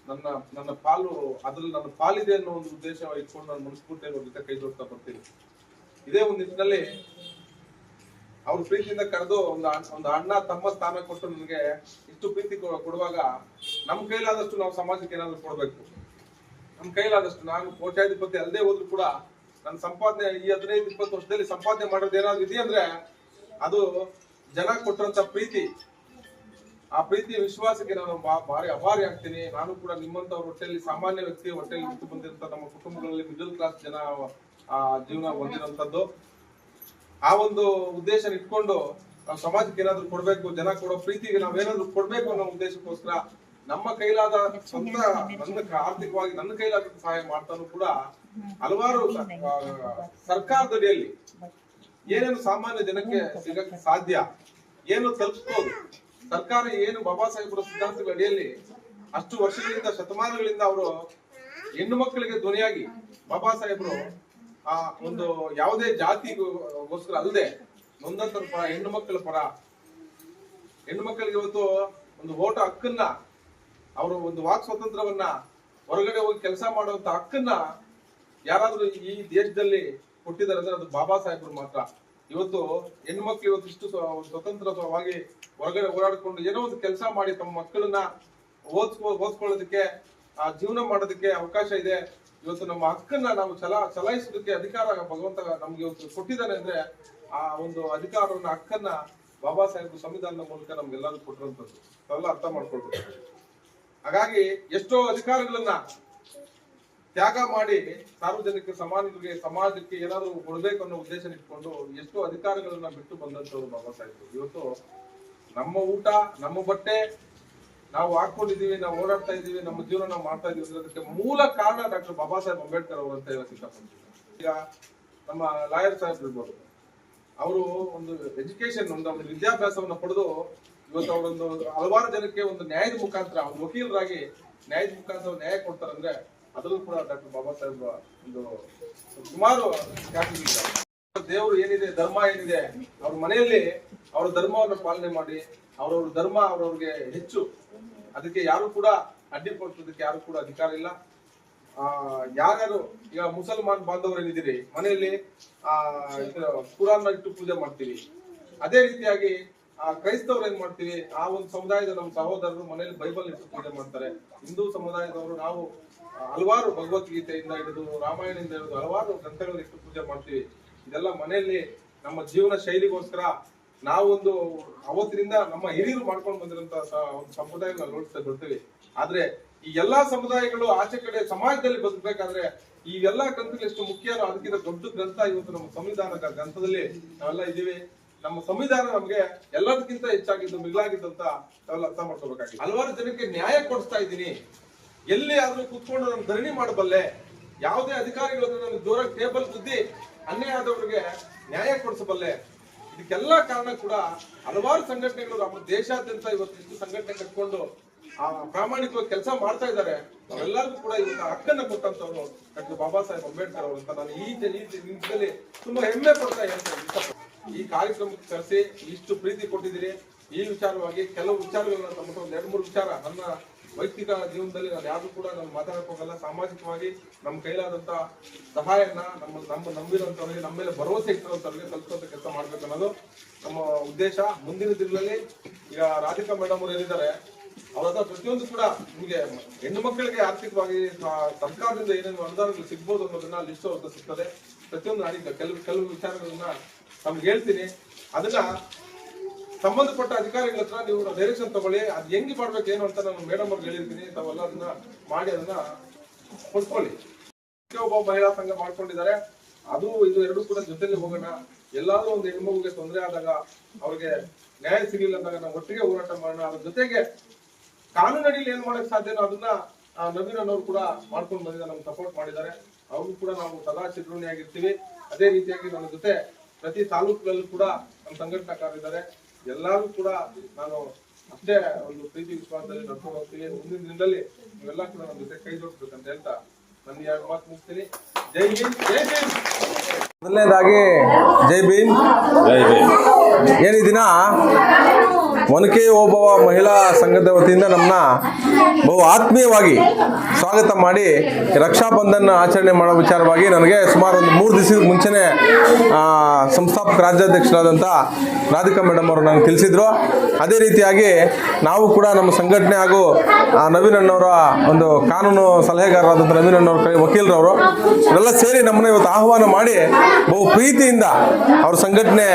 ನನ್ನ ನನ್ನ ಪಾಲು, ಅದ್ರಲ್ಲಿ ನನ್ನ ಪಾಲಿದೆ ಅನ್ನೋ ಒಂದು ಉದ್ದೇಶ ಇಟ್ಕೊಂಡು ನಾನು ಮನಸ್ಫೂರ್ತಿಯಾಗಿ ಅವ್ರ ಜೊತೆ ಕೈ ಜೋಡ್ತಾ ಬರ್ತೀನಿ. ಇದೇ ಒಂದು ನಿಟ್ಟಿನಲ್ಲಿ ಅವ್ರ ಪ್ರೀತಿಯಿಂದ ಕರೆದು ಒಂದು ಒಂದು ಅಣ್ಣ ತಮ್ಮ ಸ್ಥಾನ ಕೊಟ್ಟು ನನಗೆ ಇಷ್ಟು ಪ್ರೀತಿ ಕೊಡುವಾಗ ನಮ್ ಕೈಲಾದಷ್ಟು ನಾವು ಸಮಾಜಕ್ಕೆ ಏನಾದ್ರು ಕೊಡ್ಬೇಕು. ನಮ್ ಕೈಲಾದಷ್ಟು ನಾನು ಕೋಟ್ಯಾಧಿಪತಿ ಅಲ್ಲದೆ ಹೋದ್ರು ಕೂಡ ನನ್ನ ಸಂಪಾದನೆ ಈ ಹದಿನೈದು, ಇಪ್ಪತ್ತು ವರ್ಷದಲ್ಲಿ ಸಂಪಾದನೆ ಮಾಡೋದು ಏನಾದ್ರು ಇದೆಯಂದ್ರೆ ಅದು ಜನ ಕೊಟ್ಟಂತ ಪ್ರೀತಿ. ಆ ಪ್ರೀತಿ ವಿಶ್ವಾಸಕ್ಕೆ ನಾನು ಭಾರಿ ಅಭಾರಿ ಆಗ್ತೀನಿ. ನಾನು ಕೂಡ ನಿಮ್ಮಂತ ಹೊಟ್ಟೆಯಲ್ಲಿ, ಸಾಮಾನ್ಯ ವ್ಯಕ್ತಿ ಹೊಟ್ಟೆಯಲ್ಲಿ ಬಿಟ್ಟು ಬಂದಿರಂತ ನಮ್ಮ ಕುಟುಂಬಗಳಲ್ಲಿ ಮಿಡಲ್ ಕ್ಲಾಸ್ ಜನ ಆ ಜೀವನ ಹೊಂದಿರುವಂತದ್ದು ಆ ಒಂದು ಉದ್ದೇಶ ಇಟ್ಕೊಂಡು ನಾವು ಸಮಾಜಕ್ಕೆ ಏನಾದ್ರು ಕೊಡ್ಬೇಕು, ಜನ ಕೊಡೋ ಪ್ರೀತಿಗೆ ನಾವೇನಾದ್ರು ಕೊಡ್ಬೇಕು ಅನ್ನೋ ಉದ್ದೇಶಕ್ಕೋಸ್ಕರ ನಮ್ಮ ಕೈಲಾದ ಸ್ವಂತ, ನನ್ನ ಆರ್ಥಿಕವಾಗಿ ನನ್ನ ಕೈಲಾದ ಸಹಾಯ ಮಾಡ್ತಾನು ಕೂಡ ಹಲವಾರು ಸರ್ಕಾರದಡಿಯಲ್ಲಿ ಏನೇನು ಸಾಮಾನ್ಯ ಜನಕ್ಕೆ ಸಿಗಕ್ಕೆ ಸಾಧ್ಯ? ಏನು ತಲುಪಿಸ್ಬೋದು? ಸರ್ಕಾರ ಏನು ಬಾಬಾ ಸಾಹೇಬರ ಸಿದ್ಧಾಂತಗಳ ಅಡಿಯಲ್ಲಿ ಅಷ್ಟು ವರ್ಷಗಳಿಂದ, ಶತಮಾನಗಳಿಂದ ಅವರು ಹೆಣ್ಣು ಮಕ್ಕಳಿಗೆ ಧ್ವನಿಯಾಗಿ ಬಾಬಾ ಸಾಹೇಬರು, ಆ, ಒಂದು ಯಾವುದೇ ಜಾತಿಗೋಸ್ಕರ ಅಲ್ಲದೆ ನೊಂದಂತರ ಪರ, ಹೆಣ್ಣು ಮಕ್ಕಳ ಪರ, ಹೆಣ್ಣು ಮಕ್ಕಳಿಗೆ ಇವತ್ತು ಒಂದು ಓಟ ಹಕ್ಕನ್ನ, ಅವರು ಒಂದು ವಾಕ್ ಸ್ವಾತಂತ್ರ್ಯವನ್ನ ಹೊರಗಡೆ ಹೋಗಿ ಕೆಲಸ ಮಾಡುವಂತ ಹಕ್ಕನ್ನ ಯಾರಾದ್ರೂ ಈ ದೇಶದಲ್ಲಿ ಕೊಟ್ಟಿದ್ದಾರೆ ಅಂದ್ರೆ ಅದು ಬಾಬಾ ಸಾಹೇಬರು ಮಾತ್ರ. ಇವತ್ತು ಹೆಣ್ಮಕ್ಳು ಇವತ್ತು ಇಷ್ಟು ಸ್ವ- ಸ್ವತಂತ್ರವಾಗಿ ಹೊರಗಡೆ ಓಡಾಡ್ಕೊಂಡು ಏನೋ ಒಂದು ಕೆಲಸ ಮಾಡಿ ತಮ್ಮ ಮಕ್ಕಳನ್ನ ಓದ್ ಓದ್ಕೊಳ್ಳೋದಕ್ಕೆ, ಆ, ಜೀವನ ಮಾಡೋದಕ್ಕೆ ಅವಕಾಶ ಇದೆ. ಇವತ್ತು ನಮ್ಮ ಹಕ್ಕನ್ನ ನಾವು ಚಲ ಚಲಾಯಿಸೋದಕ್ಕೆ ಅಧಿಕಾರ ಭಗವಂತ ನಮ್ಗೆ ಇವತ್ತು ಕೊಟ್ಟಿದ್ದಾನೆ ಅಂದ್ರೆ ಆ ಒಂದು ಅಧಿಕಾರವನ್ನ, ಹಕ್ಕನ್ನ ಬಾಬಾ ಸಾಹೇಬ್ ಸಂವಿಧಾನದ ಮೂಲಕ ನಮ್ಗೆಲ್ಲರೂ ಕೊಟ್ಟಿರುವಂತದ್ದು ಅವೆಲ್ಲ ಅರ್ಥ ಮಾಡ್ಕೊಳ್ಬೇಕು. ಹಾಗಾಗಿ ಎಷ್ಟೋ ಅಧಿಕಾರಗಳನ್ನ ತ್ಯಾಗ ಮಾಡಿ ಸಾರ್ವಜನಿಕ ಸಮಾಜಕ್ಕೆ ಸಮಾಜಕ್ಕೆ ಏನಾದರೂ ಕೊಡಬೇಕು ಅನ್ನೋ ಉದ್ದೇಶ ಇಟ್ಕೊಂಡು ಎಷ್ಟೋ ಅಧಿಕಾರಗಳನ್ನ ಬಿಟ್ಟು ಬಂದಂತವ್ರು ಬಾಬಾ ಸಾಹೇಬರು. ಇವತ್ತು ನಮ್ಮ ಊಟ, ನಮ್ಮ ಬಟ್ಟೆ ನಾವು ಹಾಕೊಂಡಿದೀವಿ ನಾವು ಓಡಾಡ್ತಾ ಇದೀವಿ ನಮ್ಮ ಜೀವನ ನಾವು ಮಾಡ್ತಾ ಇದೀವಿ ಅಂದ್ರೆ ಅದಕ್ಕೆ ಮೂಲ ಕಾರಣ ಡಾಕ್ಟರ್ ಬಾಬಾ ಸಾಹೇಬ್ ಅಂಬೇಡ್ಕರ್ ಅವರು ಅಂತ ಹೇಳಕ್ ಇಷ್ಟಪಡ್ತೀನಿ. ಈಗ ನಮ್ಮ ಲಾಯರ್ ಸಾಹೇಬ್ ಇರ್ಬೋದು. ಅವರು ಒಂದು ಎಜುಕೇಶನ್ ಒಂದು ಒಂದು ವಿದ್ಯಾಭ್ಯಾಸವನ್ನ ಪಡೆದು ಇವತ್ತು ಅವರೊಂದು ಹಲವಾರು ಜನಕ್ಕೆ ಒಂದು ನ್ಯಾಯದ ಮುಖಾಂತರ ಒಂದು ವಕೀಲರಾಗಿ ನ್ಯಾಯದ ಮುಖಾಂತರ ನ್ಯಾಯ ಕೊಡ್ತಾರಂದ್ರೆ ಅದರಲ್ಲೂ ಕೂಡ ಡಾಕ್ಟರ್ ಬಾಬಾ ಸಾಹೇಬ್ ಒಂದು ಸುಮಾರು. ದೇವರು ಏನಿದೆ, ಧರ್ಮ ಏನಿದೆ, ಅವ್ರ ಮನೆಯಲ್ಲಿ ಅವ್ರ ಧರ್ಮವನ್ನು ಪಾಲನೆ ಮಾಡಿ, ಅವ್ರವ್ರ ಧರ್ಮ ಅವರವ್ರಿಗೆ ಹೆಚ್ಚು. ಅದಕ್ಕೆ ಯಾರು ಕೂಡ ಅಡ್ಡಿಪಡಿಸೋದಕ್ಕೆ ಯಾರು ಕೂಡ ಅಧಿಕಾರ ಇಲ್ಲ. ಆ, ಯಾರ್ಯಾರು ಈಗ ಮುಸಲ್ಮಾನ್ ಬಾಂಧವರು ಏನಿದ್ದೀರಿ ಮನೆಯಲ್ಲಿ, ಆ ಕುರಾನ್ ಇಟ್ಟು ಪೂಜೆ ಮಾಡ್ತೀವಿ. ಅದೇ ರೀತಿಯಾಗಿ, ಆ, ಕ್ರೈಸ್ತವ್ರು ಏನ್ ಮಾಡ್ತೀವಿ, ಆ ಒಂದು ಸಮುದಾಯದ ನಮ್ಮ ಸಹೋದರರು ಮನೆಯಲ್ಲಿ ಬೈಬಲ್ ಇಟ್ಟು ಪೂಜೆ ಮಾಡ್ತಾರೆ. ಹಿಂದೂ ಸಮುದಾಯದವರು ನಾವು ಹಲವಾರು ಭಗವದ್ಗೀತೆಯಿಂದ ಹಿಡಿದು ರಾಮಾಯಣದಿಂದ ಹಿಡಿದು ಹಲವಾರು ಗ್ರಂಥಗಳು ಇಟ್ಟು ಪೂಜೆ ಮಾಡ್ತೀವಿ, ಇದೆಲ್ಲ ಮನೆಯಲ್ಲಿ ನಮ್ಮ ಜೀವನ ಶೈಲಿಗೋಸ್ಕರ ನಾವೊಂದು ಅವತ್ತಿನಿಂದ ನಮ್ಮ ಹಿರಿಯರು ಮಾಡ್ಕೊಂಡು ಬಂದಿರಂತ ಒಂದು ಸಂಪ್ರದಾಯಗಳನ್ನ ನೋಡ್ತಾ ಬರ್ತೀವಿ. ಆದ್ರೆ ಈ ಎಲ್ಲಾ ಸಮುದಾಯಗಳು ಆಚೆ ಕಡೆ ಸಮಾಜದಲ್ಲಿ ಬದುಕಬೇಕಾದ್ರೆ ಈ ಎಲ್ಲಾ ಗ್ರಂಥಗಳು ಎಷ್ಟು ಮುಖ್ಯನೋ ಅದಕ್ಕಿಂತ ದೊಡ್ಡ ಗ್ರಂಥ ಇವತ್ತು ನಮ್ಮ ಸಂವಿಧಾನದ ಗ್ರಂಥದಲ್ಲಿ ನಾವೆಲ್ಲ ಇದೀವಿ ನಮ್ಮ ಸಂವಿಧಾನ ನಮ್ಗೆ ಎಲ್ಲದಕ್ಕಿಂತ ಹೆಚ್ಚಾಗಿದ್ದು ಮಿಗಿಲಾಗಿದ್ದು ಅಂತ ನಾವೆಲ್ಲ ಅರ್ಥ ಮಾಡ್ಕೋಬೇಕಾಗಿದೆ ಹಲವಾರು ಜನಕ್ಕೆ ನ್ಯಾಯ ಕೊಡಿಸ್ತಾ ಇದ್ದೀನಿ. ಎಲ್ಲಿ ಆದ್ರೂ ಕುತ್ಕೊಂಡು ನಾನು ಧರಣಿ ಮಾಡಬಲ್ಲೆ ಯಾವುದೇ ಅಧಿಕಾರಿಗಳು ನನಗೆ ದೂರ ಟೇಬಲ್ ಸುದ್ದಿ ಅನ್ಯಾಯ ಆದವರಿಗೆ ನ್ಯಾಯ ಕೊಡಿಸಬಲ್ಲೆ ಇದಕ್ಕೆಲ್ಲ ಕಾರಣ ಕೂಡ ಹಲವಾರು ಸಂಘಟನೆಗಳು ನಮ್ಮ ದೇಶಾದ್ಯಂತ ಇವತ್ತು ಇಷ್ಟು ಸಂಘಟನೆ ಕಟ್ಕೊಂಡು ಆ ಪ್ರಾಮಾಣಿಕವಾಗಿ ಕೆಲಸ ಮಾಡ್ತಾ ಇದ್ದಾರೆ. ಅವರೆಲ್ಲರಿಗೂ ಕೂಡ ಇವತ್ತು ಹಕ್ಕನ್ನ ಕೊಟ್ಟಂತವ್ರು ಡಾಕ್ಟರ್ ಬಾಬಾ ಸಾಹೇಬ್ ಅಂಬೇಡ್ಕರ್ ಅವರು ಅಂತ ನಾನು ಈ ನಿಮಿಷದಲ್ಲಿ ತುಂಬಾ ಹೆಮ್ಮೆ ಪಡ್ತಾ ಹೇಳ್ತೇನೆ ಈ ಕಾರ್ಯಕ್ರಮಕ್ಕೆ ಕರೆಸಿ ಇಷ್ಟು ಪ್ರೀತಿ ಕೊಟ್ಟಿದ್ದೀರಿ. ಈ ವಿಚಾರವಾಗಿ ಕೆಲವು ವಿಚಾರಗಳನ್ನ ತಮ್ಮ ಒಂದು ಎರಡು ಮೂರು ವಿಚಾರ ನನ್ನ ವೈಯಕ್ತಿಕ ಜೀವನದಲ್ಲಿ ನಾನು ಯಾರು ಕೂಡ ನಾನು ಮಾತಾಡಕ್ ಹೋಗಲ್ಲ ಸಾಮಾಜಿಕವಾಗಿ ನಮ್ಮ ಕೈಲಾದಂತ ಸಹಾಯನ ನಮ್ಮ ನಮ್ಮ ನಂಬಿರೋಂಥವ್ರಿಗೆ ನಮ್ಮ ಮೇಲೆ ಭರವಸೆ ಇಟ್ಟಿರೋಂಥವ್ರಿಗೆ ತಲುಪುವಂತ ಕೆಲಸ ಮಾಡ್ಬೇಕು ಅನ್ನೋದು ನಮ್ಮ ಉದ್ದೇಶ. ಮುಂದಿನ ದಿನಗಳಲ್ಲಿ ಈಗ ರಾಧಿಕಾ ಮೇಡಮ್ ಅವರು ಏನಿದ್ದಾರೆ ಅವರತ್ರ ಪ್ರತಿಯೊಂದು ಕೂಡ ನಿಮಗೆ ಹೆಣ್ಣು ಮಕ್ಕಳಿಗೆ ಆರ್ಥಿಕವಾಗಿ ಸರ್ಕಾರದಿಂದ ಏನೇನು ಅನುದಾನಗಳು ಸಿಗ್ಬೋದು ಅನ್ನೋದನ್ನ ಲಿಸ್ಟ್ ಅವ್ರದ್ದು ಸಿಗ್ತದೆ. ಪ್ರತಿಯೊಂದು ನಾನೀಗ ಕೆಲವು ಕೆಲವು ವಿಚಾರಗಳನ್ನ ನಮ್ಗೆ ಹೇಳ್ತೀನಿ. ಅದನ್ನ ಸಂಬಂಧಪಟ್ಟ ಅಧಿಕಾರಿಗಳ ಹತ್ರ ನೀವು ಡೈರೆಕ್ಷನ್ ತಗೊಳ್ಳಿ, ಅದು ಹೆಂಗೆ ಮಾಡ್ಬೇಕು ಏನು ಅಂತ ನಾನು ಮೇಡಮ್ ಅವ್ರಿಗೆ ಹೇಳಿರ್ತೀನಿ. ತಾವೆಲ್ಲ ಅದನ್ನ ಮಾಡಿ, ಅದನ್ನ ಕೊಟ್ಕೊಳ್ಳಿ. ಒಬ್ಬ ಮಹಿಳಾ ಸಂಘ ಮಾಡ್ಕೊಂಡಿದ್ದಾರೆ. ಅದು ಇದು ಎರಡು ಕೂಡ ಜೊತೆಲಿ ಹೋಗೋಣ. ಎಲ್ಲಾದ್ರೂ ಒಂದು ಹೆಣ್ಮಗುಗೆ ತೊಂದರೆ ಆದಾಗ ಅವ್ರಿಗೆ ನ್ಯಾಯ ಸಿಗಲಿಲ್ಲ ಅಂದಾಗ ನಾವು ಒಟ್ಟಿಗೆ ಹೋರಾಟ ಮಾಡೋಣ. ಅದ್ರ ಜೊತೆಗೆ ಕಾನೂನಡಿಯಲ್ಲಿ ಏನ್ ಮಾಡಕ್ ಸಾಧ್ಯನೋ ಅದನ್ನ ನವೀನ್ ಅನ್ನೋರು ಕೂಡ ಮಾಡ್ಕೊಂಡು ಬಂದಿದ್ದಾರೆ, ನಮ್ಗೆ ಸಪೋರ್ಟ್ ಮಾಡಿದ್ದಾರೆ. ಅವ್ರು ಕೂಡ ನಾವು ಸದಾ ಚಿತ್ರಣಿಯಾಗಿರ್ತೀವಿ ಅದೇ ರೀತಿಯಾಗಿ ನನ್ನ ಜೊತೆ ಪ್ರತಿ ತಾಲೂಕಿನಲ್ಲೂ ಕೂಡ ನಮ್ಮ ಸಂಘಟನಾಕಾರರಿದ್ದಾರೆ ಎಲ್ಲರೂ ಕೂಡ ನಾನು ಅಷ್ಟೇ ಒಂದು ಪ್ರೀತಿ ವಿಶ್ವಾಸದಲ್ಲಿ ನಡ್ಕೊಂಡು ಹೋಗ್ತೀನಿ ಮುಂದಿನ ದಿನದಲ್ಲಿ ನೀವೆಲ್ಲ ಕೂಡ ನನ್ನ ಜೊತೆ ಕೈ ಜೋಡಿಸ್ಬೇಕಂತ ಹೇಳ್ತಾ ನನ್ನ ಎರಡು ಮಾತು ಮುಗಿಸ್ತೀನಿ. ಜೈ ಭೀಮ್ ಜೈ ಭೀಮ್ ಮೊದಲನೇದಾಗಿ ಜೈ ಭೀಮ್. ಏನು ಭೀಮ್. ದಿನ ಒನಕೆ ಓಬವ್ವ ಮಹಿಳಾ ಸಂಘದ ವತಿಯಿಂದ ನಮ್ಮನ್ನ ಬಹು ಆತ್ಮೀಯವಾಗಿ ಸ್ವಾಗತ ಮಾಡಿ ರಕ್ಷಾ ಬಂಧನ ಆಚರಣೆ ಮಾಡೋ ವಿಚಾರವಾಗಿ ನನಗೆ ಸುಮಾರು ಒಂದು ಮೂರು ದಿವಸದ ಮುಂಚೆನೆ ಸಂಸ್ಥಾಪಕ ರಾಜ್ಯಾಧ್ಯಕ್ಷರಾದಂಥ ರಾಧಿಕಾ ಮೇಡಮ್ ಅವರು ನನಗೆ ತಿಳಿಸಿದ್ರು. ಅದೇ ರೀತಿಯಾಗಿ ನಾವು ಕೂಡ ನಮ್ಮ ಸಂಘಟನೆ ಹಾಗೂ ಆ, ನವೀನ್ ಅಣ್ಣವರ ಒಂದು ಕಾನೂನು ಸಲಹೆಗಾರರಾದಂಥ ನವೀನ್ ಅಣ್ಣವ್ರ ಕೈ ವಕೀಲರವರು ಇವರೆಲ್ಲ ಸೇರಿ ನಮ್ಮನ್ನ ಇವತ್ತು ಆಹ್ವಾನ ಮಾಡಿ ಬಹು ಪ್ರೀತಿಯಿಂದ ಅವ್ರ ಸಂಘಟನೆ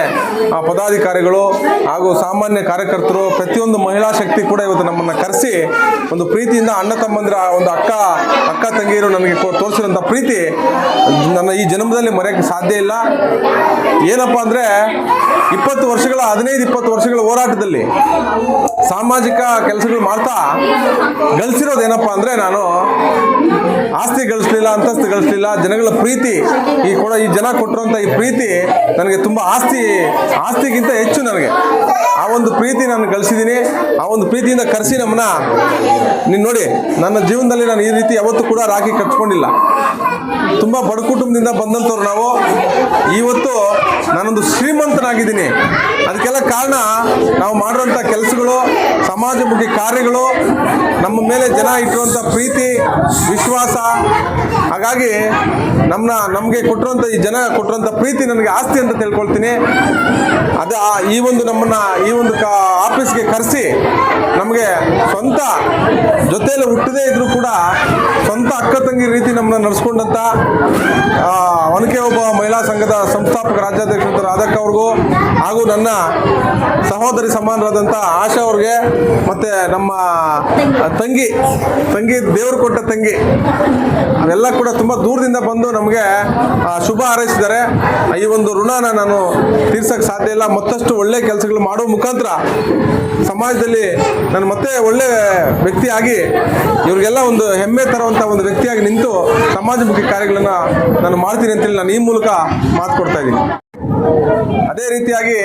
ಪದಾಧಿಕಾರಿಗಳು ಹಾಗೂ ಸಾಮಾನ್ಯ ಕಾರ್ಯಕರ್ತರು ಪ್ರತಿಯೊಂದು ಮಹಿಳಾ ಶಕ್ತಿ ಕೂಡ ಇವತ್ತು ನಮ್ಮನ್ನು ಕರೆಸಿ ಒಂದು ಪ್ರೀತಿಯಿಂದ ಅಣ್ಣ ತಮ್ಮಂದಿರ, ಒಂದು ಅಕ್ಕ ಅಕ್ಕ ತಂಗಿಯರು ನನಗೆ ತೋರಿಸಿರುವಂಥ ಪ್ರೀತಿ ನನ್ನ ಈ ಜನ್ಮದಲ್ಲಿ ಮರೆಯೋಕ್ಕೆ ಸಾಧ್ಯ ಇಲ್ಲ. ಏನಪ್ಪ ಅಂದರೆ ಇಪ್ಪತ್ತು ವರ್ಷಗಳ, ಹದಿನೈದು, ಇಪ್ಪತ್ತು ವರ್ಷಗಳ ಹೋರಾಟದಲ್ಲಿ ಸಾಮಾಜಿಕ ಕೆಲಸಗಳು ಮಾಡ್ತಾ ಗಳಿಸಿರೋದು ಏನಪ್ಪ ಅಂದರೆ ನಾನು ಆಸ್ತಿ ಗಳಿಸ್ಲಿಲ್ಲ, ಅಂತಸ್ತು ಗಳಿಸ್ಲಿಲ್ಲ, ಜನಗಳ ಪ್ರೀತಿ, ಈ ಕೂಡ ಈ ಜನ ಕೊಟ್ಟಿರೋಂಥ ಈ ಪ್ರೀತಿ ನನಗೆ ತುಂಬ ಆಸ್ತಿ, ಆಸ್ತಿಗಿಂತ ಹೆಚ್ಚು ನನಗೆ. ಆ ಒಂದು ಪ್ರೀತಿ ನಾನು ಗಳಿಸಿದ್ದೀನಿ, ಆ ಒಂದು ಪ್ರೀತಿಯಿಂದ ಕರೆಸಿ ನಮ್ಮನ್ನ. ನೀನು ನೋಡಿ, ನನ್ನ ಜೀವನದಲ್ಲಿ ನಾನು ಈ ರೀತಿ ಯಾವತ್ತೂ ಕೂಡ ರಾಖಿ ಕಟ್ಕೊಂಡಿಲ್ಲ. ತುಂಬ ಬಡ ಕುಟುಂಬದಿಂದ ಬಂದಂಥವ್ರು ನಾವು. ಇವತ್ತು ನಾನೊಂದು ಶ್ರೀಮಂತನಾಗಿದ್ದೀನಿ. ಅದಕ್ಕೆಲ್ಲ ಕಾರಣ ನಾವು ಮಾಡುವಂಥ ಕೆಲಸಗಳು, ಸಮಾಜಮುಖಿ ಕಾರ್ಯಗಳು, ನಮ್ಮ ಮೇಲೆ ಜನ ಇಟ್ಟಿರುವಂಥ ಪ್ರೀತಿ, ವಿಶ್ವಾಸ. ಹಾಗಾಗಿ ನಮ್ಮನ್ನ ನಮಗೆ ಕೊಟ್ಟಿರುವಂಥ ಈ ಜನ ಕೊಟ್ಟಿರುವಂಥ ಪ್ರೀತಿ ನನಗೆ ಆಸ್ತಿ ಅಂತ ತಿಳ್ಕೊಳ್ತೀನಿ. ಅದು ಈ ಒಂದು ನಮ್ಮನ್ನ, ಈ ಒಂದು ಕಾ ಆಫೀಸ್ಗೆ ಕರೆಸಿ ನಮಗೆ ಸ್ವಂತ ಜೊತೆಯಲ್ಲಿ ಹುಟ್ಟದೇ ಇದ್ದರೂ ಕೂಡ ಸ್ವಂತ ಅಕ್ಕ ತಂಗಿ ರೀತಿ ನಮ್ಮನ್ನ ನಡೆಸ್ಕೊಂಡಂತ ಆ, ಒನಕೆ ಒಬ್ಬ ಮಹಿಳಾ ಸಂಘದ ಸಂಸ್ಥಾಪಕ ರಾಜ್ಯಾಧ್ಯಕ್ಷ ರಾಧಕ್ಕ ಅವ್ರಿಗೂ ಹಾಗೂ ನನ್ನ ಸಹೋದರಿ ಸಮಾನರಾದಂತ ಆಶಾ ಅವ್ರಿಗೆ ಮತ್ತೆ ನಮ್ಮ ತಂಗಿ ತಂಗಿ ದೇವರು ಕೊಟ್ಟ ತಂಗಿ ಅವೆಲ್ಲ ಕೂಡ ತುಂಬ ದೂರದಿಂದ ಬಂದು ನಮಗೆ ಶುಭ ಹಾರೈಸಿದ್ದಾರೆ. ಈ ಒಂದು ಋಣನ ನಾನು ತೀರ್ಸಕ್ಕೆ ಸಾಧ್ಯ ಇಲ್ಲ. ಮತ್ತಷ್ಟು ಒಳ್ಳೆ ಕೆಲಸಗಳು ಮಾಡೋ ಮುಖಾಂತರ ಸಮಾಜದಲ್ಲಿ ನಾನು ಮತ್ತೆ ಒಳ್ಳೆ ವ್ಯಕ್ತಿಯಾಗಿ, ಇವರಿಗೆಲ್ಲ ಒಂದು ಹೆಮ್ಮೆ ತರುವಂಥ ಒಂದು ವ್ಯಕ್ತಿಯಾಗಿ ನಿಂತು ಸಮಾಜಮುಖಿ ಕಾರ್ಯಗಳನ್ನು ನಾನು ಮಾಡ್ತೀನಿ ಅಂತೇಳಿ ನಾನು ಈ ಮೂಲಕ ಮಾತು ಕೊಡ್ತಾ ಇದ್ದೀನಿ. ಅದೇ ರೀತಿಯಾಗಿ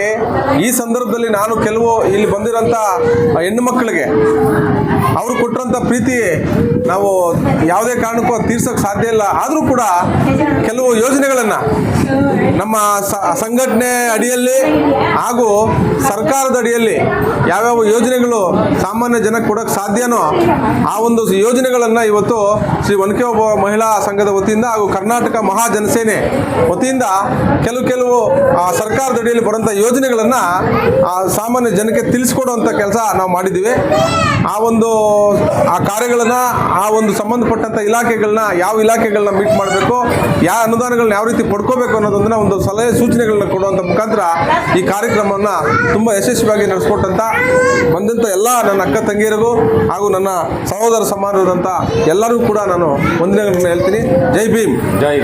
ಈ ಸಂದರ್ಭದಲ್ಲಿ ನಾನು ಕೆಲವು ಇಲ್ಲಿ ಬಂದಿರೋಂಥ ಹೆಣ್ಣು ಮಕ್ಕಳಿಗೆ ಅವರು ಕೊಟ್ಟಿರೋಂಥ ಪ್ರೀತಿ ನಾವು ಯಾವುದೇ ಕಾರಣಕ್ಕೂ ತೀರ್ಸೋಕೆ ಸಾಧ್ಯ ಇಲ್ಲ. ಆದರೂ ಕೂಡ ಕೆಲವು ಯೋಜನೆಗಳನ್ನು ನಮ್ಮ ಸಂಘಟನೆ ಅಡಿಯಲ್ಲಿ ಹಾಗೂ ಸರ್ಕಾರದ ಅಡಿಯಲ್ಲಿ ಯಾವ್ಯಾವ ಯೋಜನೆಗಳು ಸಾಮಾನ್ಯ ಜನಕ್ಕೆ ಕೊಡೋಕೆ ಸಾಧ್ಯನೋ ಆ ಒಂದು ಯೋಜನೆಗಳನ್ನು ಇವತ್ತು ಶ್ರೀ ಒನಕೆ ಒಬ್ಬ ಮಹಿಳಾ ಸಂಘದ ವತಿಯಿಂದ ಹಾಗೂ ಕರ್ನಾಟಕ ಮಹಾಜನಸೇನೆ ವತಿಯಿಂದ ಕೆಲವು ಕೆಲವು ಆ, ಸರ್ಕಾರದ ಅಡಿಯಲ್ಲಿ ಬರುವಂಥ ಯೋಜನೆಗಳನ್ನು ಆ ಸಾಮಾನ್ಯ ಜನಕ್ಕೆ ತಿಳಿಸ್ಕೊಡುವಂಥ ಕೆಲಸ ನಾವು ಮಾಡಿದ್ದೀವಿ. ಆ ಒಂದು ಆ ಕಾರ್ಯಗಳನ್ನು ಆ ಒಂದು ಸಂಬಂಧಪಟ್ಟಂಥ ಇಲಾಖೆಗಳನ್ನ ಯಾವ ಇಲಾಖೆಗಳನ್ನ ಮೀಟ್ ಮಾಡಬೇಕು ಯಾವ ಅನುದಾನಗಳನ್ನ ಯಾವ ರೀತಿ ಪಡ್ಕೋಬೇಕು ಅನ್ನೋದನ್ನ ಒಂದು ಸಲಹೆ ಸೂಚನೆಗಳನ್ನ ಕೊಡುವಂಥ ಮುಖಾಂತರ ಈ ಕಾರ್ಯಕ್ರಮವನ್ನು ತುಂಬ ಯಶಸ್ವಿಯಾಗಿ ನಡೆಸ್ಕೊಟ್ಟಂಥ ಬಂದಂಥ ಎಲ್ಲ ನನ್ನ ಅಕ್ಕ ತಂಗಿಯರಿಗೂ ಹಾಗೂ ನನ್ನ ಸಹೋದರ ಸಮಾನರಾದಂಥ ಎಲ್ಲರಿಗೂ ಕೂಡ ನಾನು ಒಂದನೇ ಹೇಳ್ತೀನಿ. ಜೈ ಭೀಮ್. ಜೈ